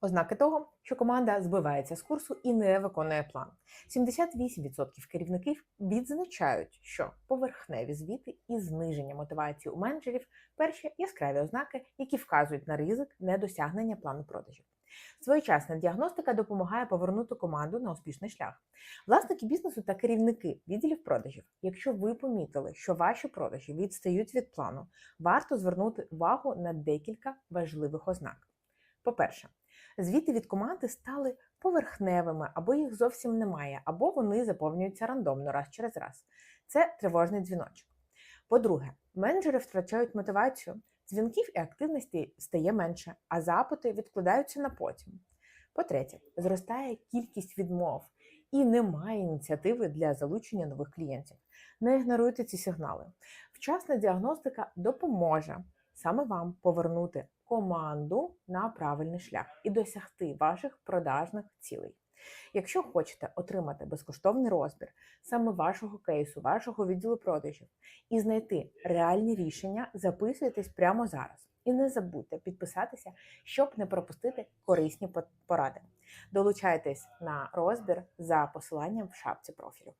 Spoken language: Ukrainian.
Ознаки того, що команда збивається з курсу і не виконує план. 78% керівників відзначають, що поверхневі звіти і зниження мотивації у менеджерів перші яскраві ознаки, які вказують на ризик недосягнення плану продажів. Своєчасна діагностика допомагає повернути команду на успішний шлях. Власники бізнесу та керівники відділів продажів. Якщо ви помітили, що ваші продажі відстають від плану, варто звернути увагу на декілька важливих ознак. По-перше, звіти від команди стали поверхневими, або їх зовсім немає, або вони заповнюються рандомно раз через раз. Це тривожний дзвіночок. По-друге, менеджери втрачають мотивацію, дзвінків і активності стає менше, а запити відкладаються на потім. По-третє, зростає кількість відмов і немає ініціативи для залучення нових клієнтів. Не ігноруйте ці сигнали. Вчасна діагностика допоможе саме вам повернути команду на правильний шлях і досягти ваших продажних цілей. Якщо хочете отримати безкоштовний розбір саме вашого кейсу, вашого відділу продажів і знайти реальні рішення, записуйтесь прямо зараз. І не забудьте підписатися, щоб не пропустити корисні поради. Долучайтесь на розбір за посиланням в шапці профілю.